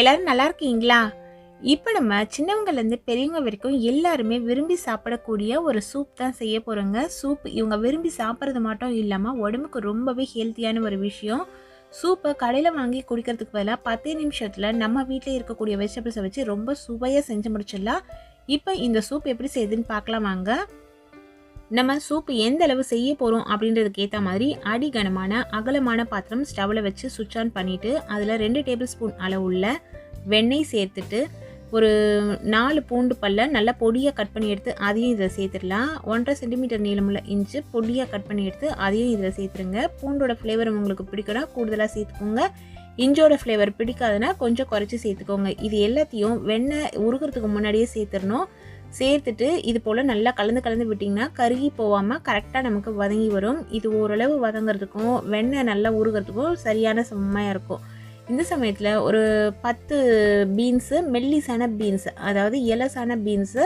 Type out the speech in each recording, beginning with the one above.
எல்லாரும் நல்லா இருக்கீங்களா? இப்போ நம்ம சின்னவங்கலேருந்து பெரியவங்க வரைக்கும் எல்லாருமே விரும்பி சாப்பிடக்கூடிய ஒரு சூப் தான் செய்ய போகிறோங்க சூப் இவங்க விரும்பி சாப்பிட்றது மட்டும் இல்லாமல் உடம்புக்கு ரொம்பவே ஹெல்த்தியான ஒரு விஷயம். சூப்பை கடையில் வாங்கி குடிக்கிறதுக்கு பதிலாக பத்தே நிமிஷத்தில் நம்ம வீட்டில் இருக்கக்கூடிய வெஜிடபிள்ஸை வச்சு ரொம்ப சுவையாக செஞ்சு முடிச்சிடலாம். இப்போ இந்த சூப் எப்படி செய்யுதுன்னு பார்க்கலாம் வாங்க. நம்ம சூப் எந்த அளவு செய்ய போகிறோம் அப்படின்றதுக்கு ஏற்ற மாதிரி அடிகனமான அகலமான பாத்திரம் ஸ்டவ்வில் வச்சு சுவிட்ச் ஆன் பண்ணிவிட்டு அதில் ரெண்டு டேபிள் ஸ்பூன் அளவுள்ள வெண்ணெய் சேர்த்துட்டு ஒரு நாலு பூண்டு பல்ல நல்லா பொடியாக கட் பண்ணி எடுத்து அதையும் இதில் சேர்த்துடலாம். ஒன்றரை சென்டிமீட்டர் நீளமுள்ள இன்ச்சு பொடியாக கட் பண்ணி எடுத்து அதையும் இதில் சேர்த்துருங்க. பூண்டோட ஃப்ளேவர் உங்களுக்கு பிடிக்கும்னா கூடுதலாக சேர்த்துக்கோங்க. இஞ்சோட ஃப்ளேவர் பிடிக்காதுன்னா கொஞ்சம் குறைச்சி சேர்த்துக்கோங்க. இது எல்லாத்தையும் வெண்ணெய் உருகிறதுக்கு முன்னாடியே சேர்த்துடணும். சேர்த்துட்டு இது போல் நல்லா கலந்து கலந்து விட்டிங்கன்னா கருகி போகாமல் கரெக்டாக நமக்கு வதங்கி வரும். இது ஓரளவு வதங்கிறதுக்கும் வெண்ணெய் நல்லா உருகிறதுக்கும் சரியான சமமாக இருக்கும். இந்த சமயத்தில் ஒரு பத்து பீன்ஸு மெல்லிசான பீன்ஸ் அதாவது இலசான பீன்ஸு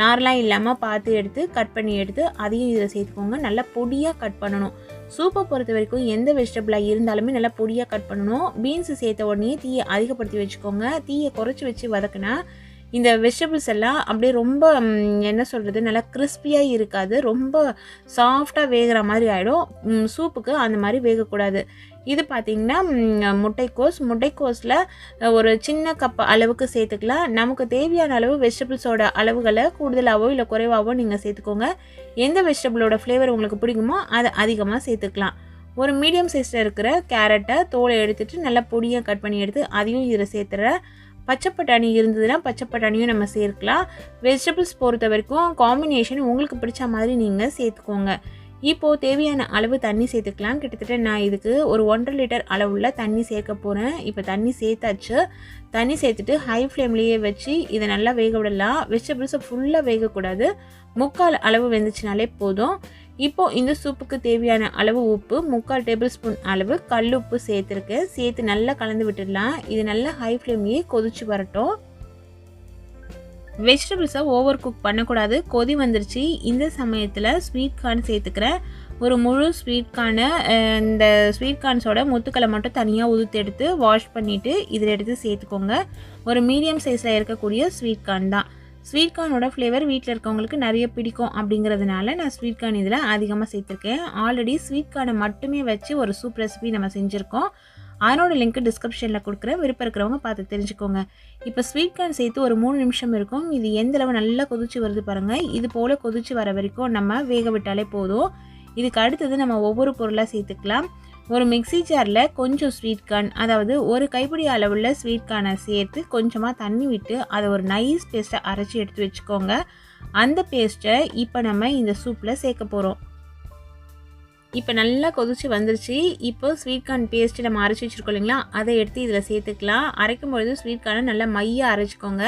நார்லாம் இல்லாமல் பார்த்து எடுத்து கட் பண்ணி எடுத்து அதையும் இதில் சேர்த்துக்கோங்க. நல்லா பொடியாக கட் பண்ணணும். சூப்பை பொறுத்த வரைக்கும் எந்த வெஜிடபிளாக இருந்தாலுமே நல்லா பொடியாக கட் பண்ணணும். பீன்ஸு சேர்த்த உடனே தீயை அதிகப்படுத்தி வச்சுக்கோங்க. தீயை குறைச்சி வச்சு வதக்குனா இந்த வெஜிடபிள்ஸ் எல்லாம் அப்படியே ரொம்ப என்ன சொல்கிறது நல்லா கிறிஸ்பியாக இருக்காது. ரொம்ப சாஃப்டாக வேகிற மாதிரி ஆகிடும் சூப்புக்கு அந்த மாதிரி வேகக்கூடாது. இது பார்த்திங்கன்னா முட்டைக்கோஸ். முட்டைக்கோஸில் ஒரு சின்ன கப் அளவுக்கு சேர்த்துக்கலாம். நமக்கு தேவையான அளவு வெஜிடபிள்ஸோட அளவுகளை கூடுதலாகவோ இல்லை குறைவாகவோ நீங்கள் சேர்த்துக்கோங்க. எந்த வெஜிடபிளோட ஃப்ளேவர் உங்களுக்கு பிடிக்குமோ அதை அதிகமாக சேர்த்துக்கலாம். ஒரு மீடியம் சைஸில் இருக்கிற கேரட்டை தோலை எடுத்துகிட்டு நல்லா பொடியாக கட் பண்ணி எடுத்து அதையும் இதில் சேர்த்துறேன் பச்சை பட்டாணி இருந்ததுன்னா பச்சை பட்டாணியும் நம்ம சேர்க்கலாம். வெஜிடபிள்ஸ் பொறுத்த வரைக்கும் காம்பினேஷன் உங்களுக்கு பிடிச்ச மாதிரி நீங்கள் சேர்த்துக்கோங்க. இப்போது தேவையான அளவு தண்ணி சேர்த்துக்கலாம். கிட்டத்தட்ட நான் இதுக்கு ஒரு ஒன்றரை லிட்டர் அளவுள்ள தண்ணி சேர்க்க போகிறேன் இப்போ தண்ணி சேர்த்தாச்சு. தண்ணி சேர்த்துட்டு ஹை ஃப்ளேம்லேயே வச்சு இதை நல்லா வேக விடலாம். வெஜிடபிள்ஸை ஃபுல்லாக வேகக்கூடாது. முக்கால் அளவு வெந்துச்சுனாலே போதும். இப்போ இந்த சூப்புக்கு தேவையான அளவு உப்பு முக்கால் டேபிள் ஸ்பூன் அளவு கல் உப்பு சேர்த்துருக்கேன் சேர்த்து நல்லா கலந்து விட்டுடலாம். இது நல்லா ஹை ஃப்ளேம்லேயே கொதிச்சு வரட்டும். வெஜிடபிள்ஸை ஓவர் குக் பண்ணக்கூடாது. கொதி வந்துருச்சு. இந்த சமயத்தில் ஸ்வீட் கார்ன் சேர்த்துக்கிறேன் ஒரு முழு ஸ்வீட் கார்னை இந்த ஸ்வீட் கார்ன்ஸோட முத்துக்களை மட்டும் தனியாக உதுத்து எடுத்து வாஷ் பண்ணிவிட்டு இதில் எடுத்து சேர்த்துக்கோங்க. ஒரு மீடியம் சைஸில் இருக்கக்கூடிய ஸ்வீட் கார்ன் தான். ஸ்வீட் கார்னோட ஃப்ளேவர் வீட்டில் இருக்கவங்களுக்கு நிறைய பிடிக்கும் அப்படிங்கிறதுனால நான் ஸ்வீட் கார்ன் இதில் அதிகமாக சேர்த்துருக்கேன். ஆல்ரெடி ஸ்வீட் கார்னை மட்டுமே வச்சு ஒரு சூப் ரெசிபி நம்ம செஞ்சுருக்கோம். அதனோட லிங்க் டிஸ்கிரிப்ஷனில் கொடுக்குறேன் விருப்பம் இருக்கிறவங்க பார்த்து தெரிஞ்சுக்கோங்க. இப்போ ஸ்வீட் கார்ன் சேர்த்து ஒரு மூணு நிமிஷம் இருக்கும். இது எந்தளவு நல்லா கொதிச்சு வருது பாருங்கள் இது போல் கொதிச்சு வர வரைக்கும் நம்ம வேக விட்டாலே போதும். இதுக்கு அடுத்தது நம்ம ஒவ்வொரு பொருளாக சேர்த்துக்கலாம். ஒரு மிக்ஸி ஜாரில் கொஞ்சம் ஸ்வீட் கார்ன் அதாவது ஒரு கைப்பிடி அளவுள்ள ஸ்வீட் கார்னை சேர்த்து கொஞ்சமாக தண்ணி விட்டு அதை ஒரு நைஸ் பேஸ்ட்டை அரைச்சி எடுத்து வச்சுக்கோங்க. அந்த பேஸ்ட்டை இப்போ நம்ம இந்த சூப்பில் சேர்க்க போகிறோம் இப்போ நல்லா கொதிச்சு வந்துருச்சு. இப்போ ஸ்வீட் கார்ன் பேஸ்ட்டு நம்ம அரைச்சி வச்சுருக்கோம் இல்லைங்களா? அதை எடுத்து இதில் சேர்த்துக்கலாம். அரைக்கும் பொழுது ஸ்வீட் கார்னை நல்லா மையாக அரைச்சிக்கோங்க.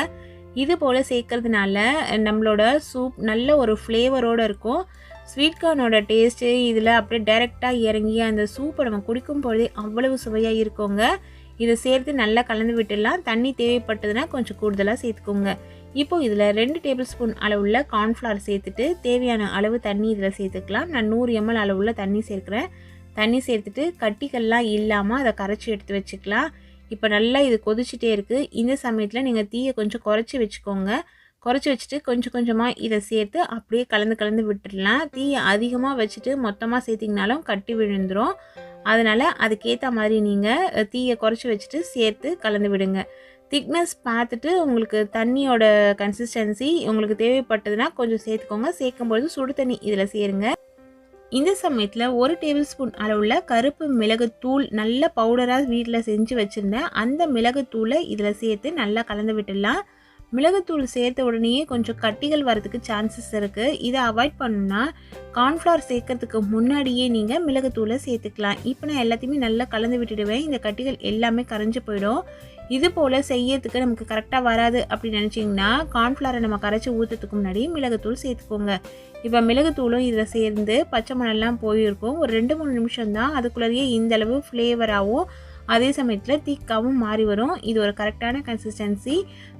இது போல் சேர்க்கறதுனால நம்மளோட சூப் நல்ல ஒரு ஃப்ளேவரோடு இருக்கும். ஸ்வீட் கார்னோட டேஸ்ட்டு இதில் அப்படியே டைரெக்டாக இறங்கி அந்த சூப்பை நம்ம குடிக்கும் பொழுதே அவ்வளவு சுவையாக இருக்குங்க. இதை சேர்த்து நல்லா கலந்து விட்டுடலாம். தண்ணி தேவைப்பட்டதுன்னா கொஞ்சம் கூடுதலாக சேர்த்துக்கோங்க. இப்போ இதில் ரெண்டு டேபிள் ஸ்பூன் அளவுள்ள கார்ன்ஃப்ளவர் சேர்த்துட்டு தேவையான அளவு தண்ணி இதில் சேர்த்துக்கலாம். நான் நூறு எம்எல் அளவுள்ள தண்ணி சேர்க்குறேன். தண்ணி சேர்த்துட்டு கட்டிகள்லாம் இல்லாமல் அதை கரைச்சி எடுத்து வச்சுக்கலாம். இப்போ நல்லா இது கொதிச்சுட்டே இருக்குது இந்த சமயத்தில் நீங்கள் தீயை கொஞ்சம் குறைச்சி வச்சுக்கோங்க. குறைச்சி வச்சுட்டு கொஞ்சம் கொஞ்சமாக இதை சேர்த்து அப்படியே கலந்து கலந்து விட்டுடலாம். தீயை அதிகமாக வச்சுட்டு மொத்தமாக சேர்த்திங்கனாலும் கட்டி விழுந்துடும் அதனால் அதுக்கேற்ற மாதிரி நீங்கள் தீயை குறைச்சி வச்சுட்டு சேர்த்து கலந்து விடுங்க. திக்னஸ் பார்த்துட்டு உங்களுக்கு தண்ணியோட கன்சிஸ்டன்சி உங்களுக்கு தேவைப்பட்டதுன்னா கொஞ்சம் சேர்த்துக்கோங்க. சேர்க்கும்பொழுது சுடு தண்ணி இதில் சேருங்க. இந்த சமயத்தில் ஒரு டேபிள் ஸ்பூன் அளவுள்ள கருப்பு மிளகுத்தூள் நல்ல பவுடராக வீட்டில் செஞ்சு வச்சுருந்தேன் அந்த மிளகுத்தூளை இதில் சேர்த்து நல்லா கலந்து விட்டுடலாம். மிளகுத்தூள் சேர்த்த உடனேயே கொஞ்சம் கட்டிகள் வரதுக்கு சான்சஸ் இருக்குது இதை அவாய்ட் பண்ணணும்னா கார்ன்ஃப்ளவர் சேர்க்கறதுக்கு முன்னாடியே நீங்கள் மிளகுத்தூளை சேர்த்துக்கலாம். இப்போ நான் எல்லாத்தையுமே நல்லா கலந்து விட்டுடுவேன். இந்த கட்டிகள் எல்லாமே கரைஞ்சு போயிடும். இது போல் செய்யறதுக்கு நமக்கு கரெக்டாக வராது அப்படின்னு நினச்சிங்கன்னா கார்ன்ஃப்ளவரை நம்ம கரைச்சி ஊற்றுறதுக்கு முன்னாடி மிளகுத்தூள் சேர்த்துக்கோங்க. இப்போ மிளகுத்தூளும் இதில் சேர்ந்து பச்சை மணல்லாம் போயிருக்கும். ஒரு ரெண்டு மூணு நிமிஷம் தான் அதுக்குள்ளேயே இந்த அளவு ஃப்ளேவராகவும் அதே சமயத்தில் திக்காகவும் மாறி வரும். இது ஒரு கரெக்டான கன்சிஸ்டன்சி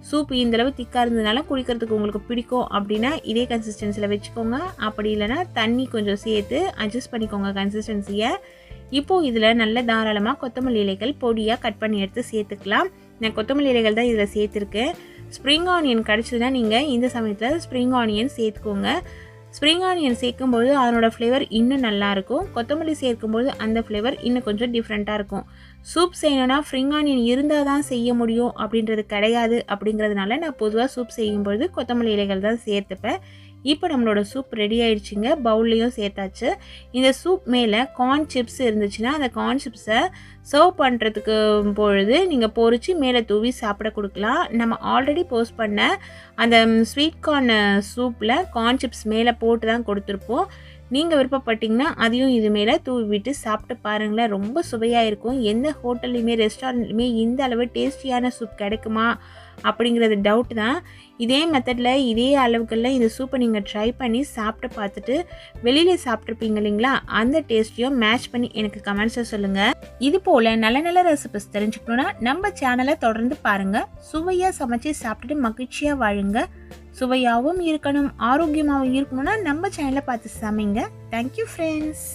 சூப் இந்தளவு திக்காக இருந்ததுனால குடிக்கிறதுக்கு உங்களுக்கு பிடிக்கும் அப்படின்னா இதே கன்சிஸ்டன்சியில் வச்சுக்கோங்க. அப்படி இல்லைன்னா தண்ணி கொஞ்சம் சேர்த்து அட்ஜஸ்ட் பண்ணிக்கோங்க கன்சிஸ்டன்சியை இப்போது இதில் நல்ல தாராளமாக கொத்தமல்லி இலைகள் பொடியாக கட் பண்ணி எடுத்து சேர்த்துக்கலாம். நான் கொத்தமல்லி இலைகள் தான் இதில் சேர்த்துருக்கேன். ஸ்ப்ரிங் ஆனியன் கிடச்சதுன்னா நீங்கள் இந்த சமயத்தில் ஸ்ப்ரிங் ஆனியன் சேர்த்துக்கோங்க. ஸ்ப்ரிங் ஆனியன் சேர்க்கும்போது அதனோட ஃப்ளேவர் இன்னும் நல்லாயிருக்கும் கொத்தமல்லி சேர்க்கும்போது அந்த ஃப்ளேவர் இன்னும் கொஞ்சம் டிஃப்ரெண்ட்டாக இருக்கும். சூப் செய்யணும்னா ஸ்ப்ரிங் ஆனியன் இருந்தால் தான் செய்ய முடியும் அப்படின்றது கிடையாது அப்படிங்கிறதுனால நான் பொதுவாக சூப் செய்யும்பொழுது கொத்தமல்லி இலைகள் தான் சேர்த்துப்பேன். இப்போ நம்மளோட சூப் ரெடி ஆயிடுச்சுங்க. பவுல்லையும் சேர்த்தாச்சு. இந்த சூப் மேலே கார்ன் சிப்ஸ் இருந்துச்சுன்னா அந்த கார்ன் சிப்ஸை சர்வ் பண்ணுறதுக்கு பொழுது நீங்கள் பொறிச்சு மேலே தூவி சாப்பிட கொடுக்கலாம். நம்ம ஆல்ரெடி போஸ்ட் பண்ண அந்த ஸ்வீட் கார்ன் சூப்பில் கார்ன் சிப்ஸ் மேலே போட்டு தான் கொடுத்துருப்போம். நீங்கள் விருப்பப்பட்டீங்கன்னா அதையும் இது மேலே தூவி விட்டு சாப்பிட்டு பாருங்களேன். ரொம்ப சுவையாக இருக்கும். எந்த ஹோட்டல்லையுமே ரெஸ்டாரண்ட்லையுமே இந்த அளவு டேஸ்டியான சூப் கிடைக்குமா? அப்படிங்கிறது டவுட் தான். இதே மெத்தடில் இதே அளவுக்கெல்லாம் இந்த சூப்பை நீங்கள் ட்ரை பண்ணி சாப்பிட்டு பார்த்துட்டு வெளியில் சாப்பிட்ருப்பீங்க இல்லைங்களா? அந்த டேஸ்ட்டையும் மேட்ச் பண்ணி எனக்கு கமெண்ட்ஸை சொல்லுங்கள் இது போல் நல்ல நல்ல ரெசிபிஸ் தெரிஞ்சுக்கணுன்னா நம்ம சேனலை தொடர்ந்து பாருங்கள் சுவையாக சமைச்சு சாப்பிட்டுட்டு மகிழ்ச்சியாக வாழுங்க. சுவையாகவும் இருக்கணும் ஆரோக்கியமாகவும் இருக்கணும்னா நம்ம சேனலை பார்த்து சமைங்க. Thank you friends